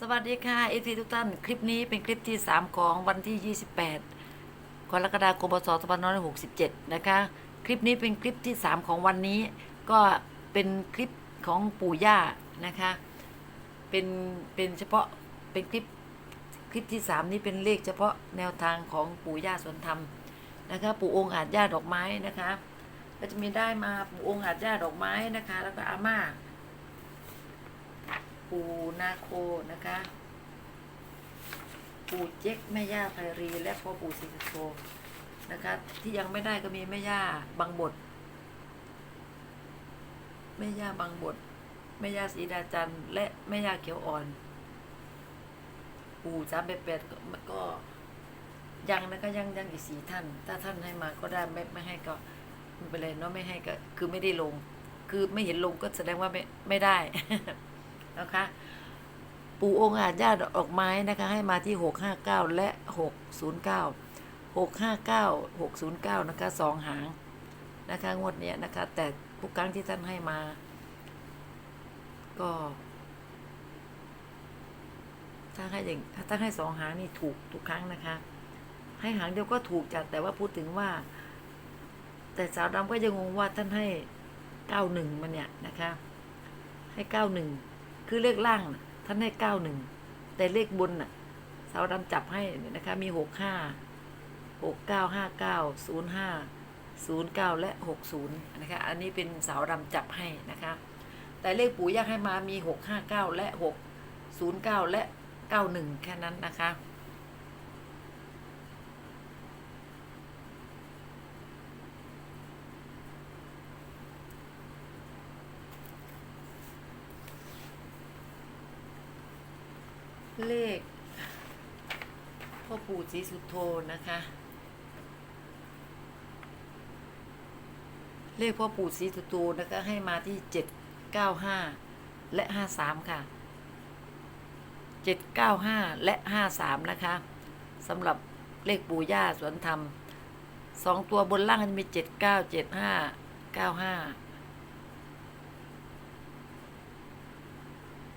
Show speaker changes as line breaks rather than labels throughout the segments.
สวัสดีค่ะเอทีทุกท่าน คลิปนี้เป็นคลิปที่ 3 ของวันที่ 28 กรกฎาคม พศ 2567 นะคะ คลิปนี้เป็นคลิปที่ 3 ของวันนี้ ก็เป็นคลิปของปู่ย่านะคะ เป็น เป็นเฉพาะ เป็นคลิป คลิปที่ 3 นี้เป็นเลขเฉพาะแนวทางของปู่ย่าสวนธรรมนะคะ ปู่องค์อาจย่าดอกไม้นะคะ ก็จะมีได้มาปู่องค์อาจย่าดอกไม้นะคะ แล้วก็อาม่า ปูนาโคนะคะ ปูเจ๊กแม่ย่าไพรี และพ่อปู่สิริโตนะคะ ที่ยังไม่ได้ก็มีแม่ย่าบางบทแม่ย่าบางบทแม่ย่าศรีดาจันทร์และแม่ย่าเขียวอ่อน ปู่สามแปดแปดก็ก็ยังนะคะยังยังอีกสี่ท่าน ถ้าท่านให้มาก็ได้ไม่ไม่ให้ก็ไม่เป็นไรเนาะไม่ให้ก็คือไม่ได้ลง คือไม่เห็นลงก็แสดงว่าไม่ไม่ได้ นะคะ ปู่องค์อาจญาติออกไม้นะคะ ให้มาที่หกห้าเก้าและหกศูนย์เก้าหกห้าเก้าหกศูนย์เก้านะคะสองหางนะคะงวดเนี้ยนะคะ แต่ทุกครั้งที่ท่านให้มา ก็ ถ้าให้อย่างถ้าให้สองหางนี่ถูกทุกครั้งนะคะ ให้หางเดียวก็ถูกจัดแต่ว่าพูดถึงว่า แต่สาวดำก็ยังงงว่าท่านให้เก้าหนึ่งมันเนี่ยนะคะ ให้เก้าหนึ่ง คือเลขล่างท่านให้เก้าหนึ่งแต่เลขบนน่ะสาวดำจับให้เนี่ยนะคะ มีหกห้าหกเก้าห้าเก้าศูนย์ห้าศูนย์เก้าและหกศูนย์นะคะ อันนี้เป็นสาวดำจับให้นะคะ แต่เลขปู่ย่าให้มามีหกห้าเก้าและหกศูนย์เก้าและเก้าหนึ่งแค่นั้นนะคะ เลขพ่อปู่ศรีสุโธนะคะ เลขพ่อปู่ศรีสุโธนะคะให้มาที่เจ็ดเก้าห้าและห้าสามค่ะเจ็ดเก้าห้าและห้าสามนะคะสำหรับเลขปู่ย่าสวนธรรมสองตัวบนล่างจะมีเจ็ดเก้าเจ็ดห้าเก้าห้า มีเจ็ดเก้าเจ็ดห้าเก้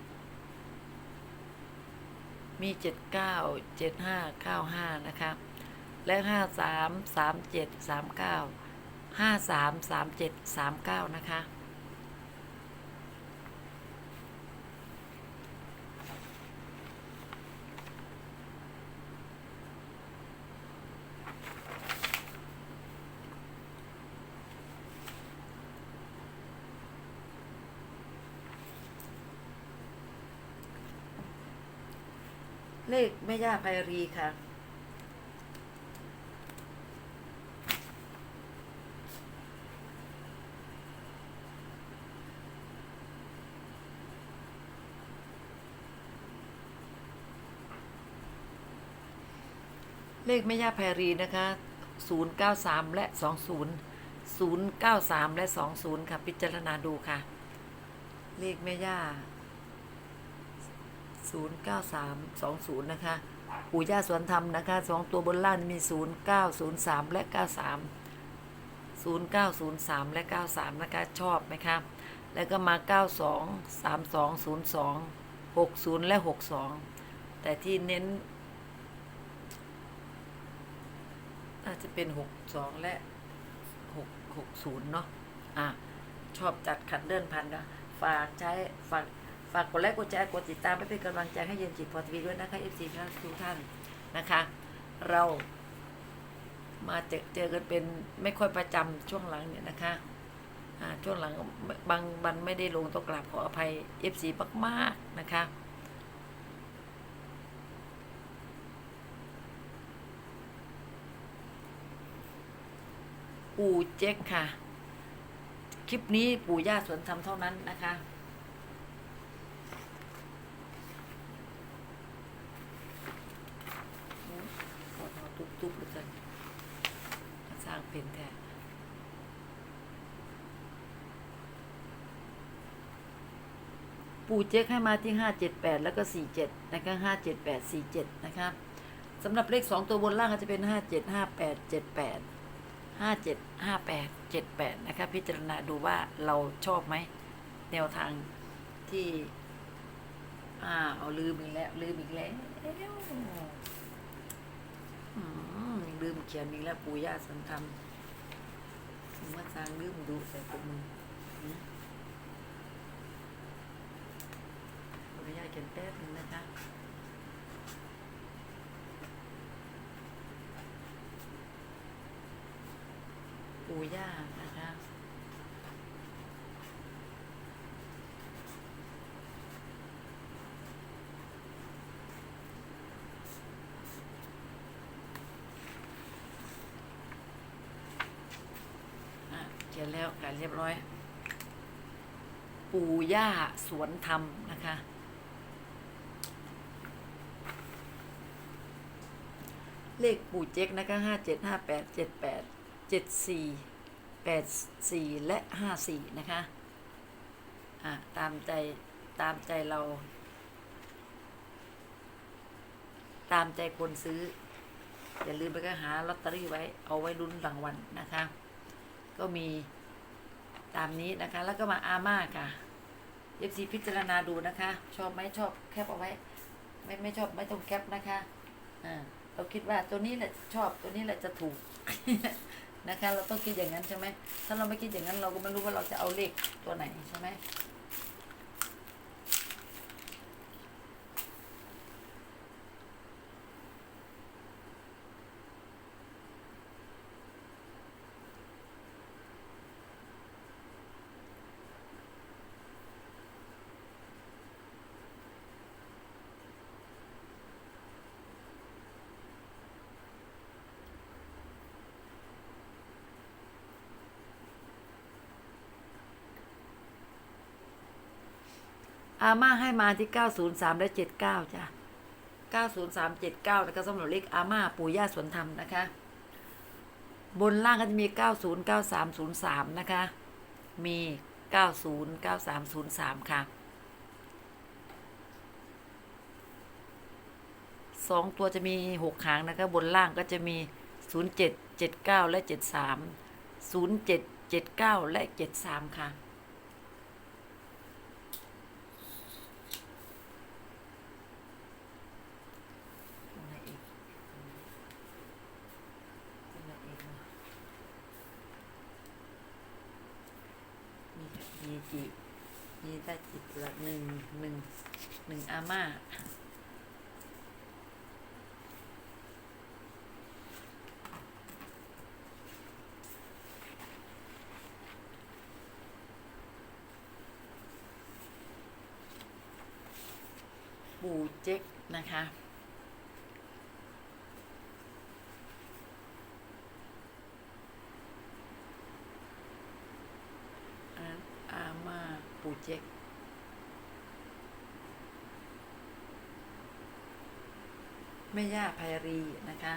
าห้านะคะ และห้าสามสามเจ็ดสามเก้า ห้าสามสามเจ็ดสามเก้านะคะ เลขแม่ย่าไพรีค่ะ เลขแม่ย่าไพรีนะคะ 093 และ 20 093 และ 20 ค่ะ พิจารณาดูค่ะ เลขแม่ย่า ศูนย์เก้าสามสองศูนย์นะคะ ปู่ย่าสวนธรรมนะคะสองตัวบนล่างมีศูนย์เก้าศูนย์สามและเก้าสามศูนย์เก้าศูนย์สามและเก้าสามนะคะ ชอบไหมคะ แล้วก็มาเก้าสองสามสองศูนย์สองหกศูนย์และหกสองแต่ที่เน้น น่าจะเป็นหกสองและหกหกศูนย์เนาะอะ ชอบจัดขัดเดินพันก็ฝากใช้ฝาก ฝากกดไลค์กดแชร์กดติดตามไปเป็นกำลังใจให้เย็นจิตพอทีวีด้วยนะคะ FC ทุกท่านนะคะ เรามาเจอเจอกันเป็นไม่ค่อยประจำช่วงหลังเนี่ยนะคะช่วงหลังบางวันไม่ได้ลงต้องกราบขออภัย FC มากๆนะคะปู่เจ๊กค่ะ คลิปนี้ปู่ย่าสวนธรรมเท่านั้นนะคะ ปวดหัว ทุบๆเลยกันสร้างเป็นแท้ปู่เจ๊กให้มาที่ห้าเจ็ดแปดแล้วก็สี่เจ็ดนะคะห้าเจ็ดแปดสี่เจ็ดนะคะสำหรับเลขสองตัวบนล่างก็จะเป็นห้าเจ็ดห้าแปดเจ็ดแปดห้าเจ็ดห้าแปดเจ็ดแปดนะคะ พิจารณาดูว่าเราชอบไหม แนวทางที่ อ่า เอาลืมอีกแล้ว ลืมอีกแล้ว อืมลืมเขียนนี่แล้วปู่ย่าสันธรรมมึงว่าจางดืมดูใส่พวกมึงนะขออนุญาเขียนแป๊บนึงนะคะปู่ย่านะคะ อะเขียนแล้วกันเรียบร้อย ปู่ย่าสวนธรรมนะคะ เลขปู่เจ๊กนะคะห้าเจ็ดห้าแปดเจ็ดแปดเจ็ดสี่แปดสี่และห้าสี่นะคะอะตามใจตามใจเรา ตามใจคนซื้อ อย่าลืมไปก็หาลอตเตอรี่ไว้ เอาไว้ลุ้นรางวัลนะคะ ก็มีตามนี้นะคะ แล้วก็มาอาม่าค่ะเอฟซีพิจารณาดูนะคะ ชอบไหมชอบแคปเอาไว้ ไม่ไม่ชอบไม่ต้องแคปนะคะอ่าเราคิดว่าตัวนี้แหละชอบตัวนี้แหละจะถูกนะคะ เราต้องคิดอย่างนั้นใช่ไหมถ้าเราไม่คิดอย่างนั้นเราก็ไม่รู้ว่าเราจะเอาเลขตัวไหนใช่ไหม อาม่าให้มาที่ 903 และ 79 จ้ะ 903 79แล้วก็สำหรับเลขอาม่าปู่ย่าสวนธรรมนะคะ บนล่างก็จะมี 909303 นะคะ มี 909303 ค่ะสองตัวจะมีหกหางนะคะ บนล่างก็จะมี 0779 และ 73 0779 และ 73 ค่ะ ตรงไหนอีกตรงไหนอีกวะมี มีจีมีได้จิตละหนึ่งหนึ่งหนึ่งอาม่าปูเจ๊กนะคะ อันนั้นอาม่าปูเจ๊กแม่ย่าไพรีนะคะ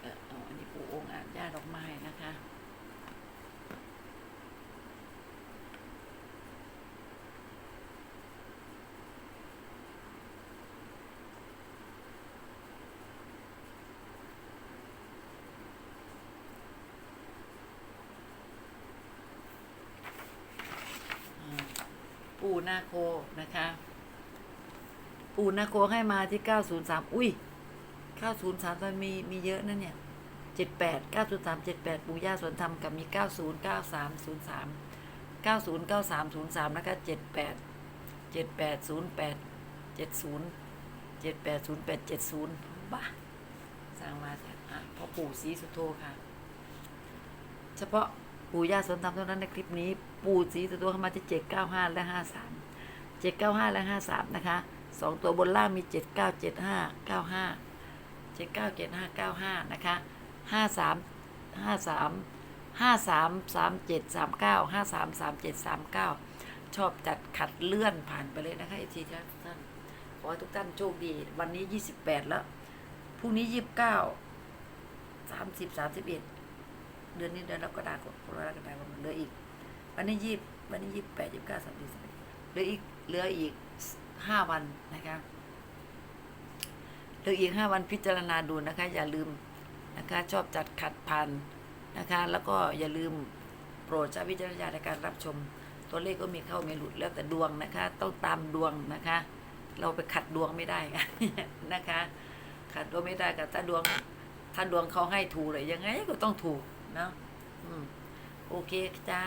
เอ่อเอาอันนี้ปูองค์อาจย่าดอกไม้นะคะ ปู นาโคนะคะ ปูนาโคให้มาที่ 903 อุ้ย 903มันมีมีเยอะนะเนี่ย 78 903 78 ปูย่าสวนธรรมกับมี 90 93 03 90 93 03 นะคะ 78 78 08 70 78 08 70บ้าสร้างมาจากอะพ่อปู่ศรีสุโธค่ะ เฉพาะปู่ย่าสวนธรรมเท่านั้นในคลิปนี้ ปูสีตัวเข้ามาที่เจ็ดเก้าห้าและห้าสามเจ็ดเก้าห้าและห้าสามนะคะสองตัวบนล่างมีเจ็ดเก้าเจ็ดห้าเก้าห้าเจ็ดเก้าเจ็ดห้าเก้าห้านะคะห้าสามห้าสามห้าสามสามเจ็ดสามเก้าห้าสามสามเจ็ดสามเก้าชอบจัดขัดเลื่อนผ่านไปเลยนะคะไอทีท่านขอให้ทุกท่านโชคดี วันนี้ยี่สิบแปดแล้วพรุ่งนี้ยี่สิบเก้าสามสิบสามสิบเอ็ดเดือนนี้เดือนกรกฎาคมกระฎาคมเดือนอีก วันนี้ยี่วันนี้ยี่แปดยี่เก้าสามสิบเหลืออีกเหลืออีกห้าวันนะคะเหลืออีกห้าวันพิจารณาดูนะคะ อย่าลืมนะคะชอบจัดขัดพันนะคะ แล้วก็อย่าลืมโปรดใช้วิจารณญาณในการรับชม ตัวเลขก็มีเข้ามีหลุดแล้วแต่ดวงนะคะ ต้องตามดวงนะคะ เราไปขัดดวงไม่ได้นะคะ ขัดดวงไม่ได้กับถ้าดวงถ้าดวงเขาให้ถูกเลยยังไงก็ต้องถูกเนาะอโอเคจ้า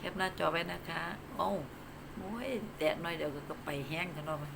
แคปหน้าจอไว้นะคะ โอ้าโอ้ยแตะหน่อยเดี๋ยวก็ไปแห้งกันเนาะมัน